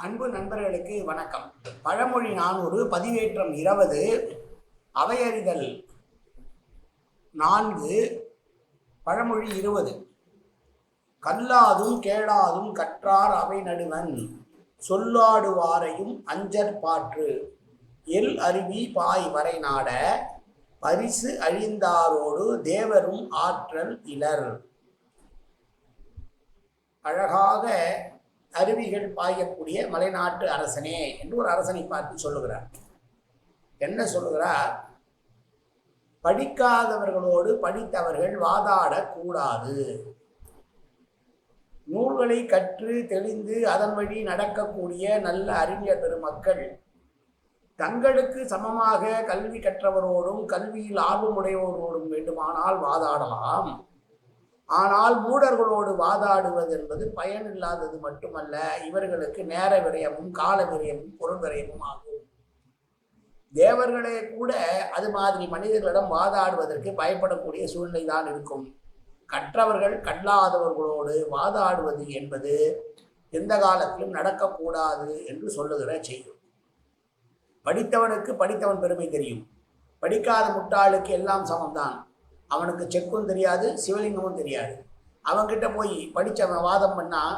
அன்பு நண்பர்களுக்கு வணக்கம். பழமொழி நானூறு பதிவேற்றம் இருபது அவையறிதல் நான்கு பழமொழி இருபது. கல்லாதும் கேளாதும் கற்றார் அவை நடுவன் சொல்லாடுவாரையும் அஞ்சற் பாற்று. எல் அருவி பாய் வரை நாட பரிசு அழிந்தாரோடு தேவரும் ஆற்றல் இலர். அழகாக அருவிகள் பாயக்கூடிய மலைநாட்டு அரசனே என்று ஒரு அரசனை பார்த்து சொல்லுகிறார். என்ன சொல்லுகிறார்? படிக்காதவர்களோடு படித்தவர்கள் வாதாடக்கூடாது. நூல்களை கற்று தெளிந்து அதன் வழி நடக்கக்கூடிய நல்ல அறிஞர் பெருமக்கள் தங்களுக்கு சமமாக கல்வி கற்றவரோடும் கல்வியில் ஆர்வமுடையவரோடும் வேண்டுமானால் வாதாடலாம். ஆனால் மூடர்களோடு வாதாடுவது என்பது பயனில்லாதது மட்டுமல்ல இவர்களுக்கு நேர விரயமும் கால விரயமும் பொருள் விரயமும் ஆகும். தேவர்களே கூட அது மாதிரி மனிதர்களிடம் வாதாடுவதற்கு பயப்படக்கூடிய சூழ்நிலை தான் இருக்கும். கற்றவர்கள் கல்லாதவர்களோடு வாதாடுவது என்பது எந்த காலத்திலும் நடக்கக்கூடாது என்று சொல்லுகிற செய்யும். படித்தவனுக்கு படித்தவன் பெருமை தெரியும். படிக்காத முட்டாளுக்கு எல்லாம் சமம்தான். அவனுக்கு செக்கும் தெரியாது சிவலிங்கமும் தெரியாது. அவன்கிட்ட போய் படித்தவன் வாதம் பண்ணால்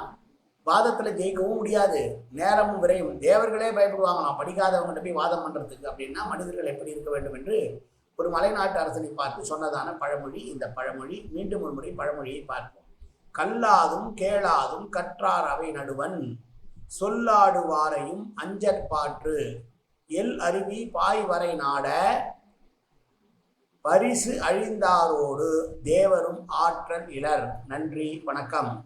வாதத்தில் ஜெயிக்கவும் முடியாது. நேரமும் விரையும். தேவர்களே பயப்படுவாங்களாம் படிக்காதவங்ககிட்ட போய் வாதம் பண்ணுறதுக்கு அப்படின்னா மனிதர்கள் எப்படி இருக்க வேண்டும் என்று ஒரு மலைநாட்டு அரசனை பார்த்து சொன்னதான பழமொழி இந்த பழமொழி மீண்டும் ஒரு முறை பழமொழியை பார்ப்போம். கல்லாதும் கேளாதும் கற்றார் அவை நடுவன். சொல்லாடுவாரையும் அஞ்சற்பாற்று எல் அருவி பாய் வரை நாட பரிசு அழிந்தாரோடு தேவரும் ஆற்றல் இலர் நன்றி வணக்கம்.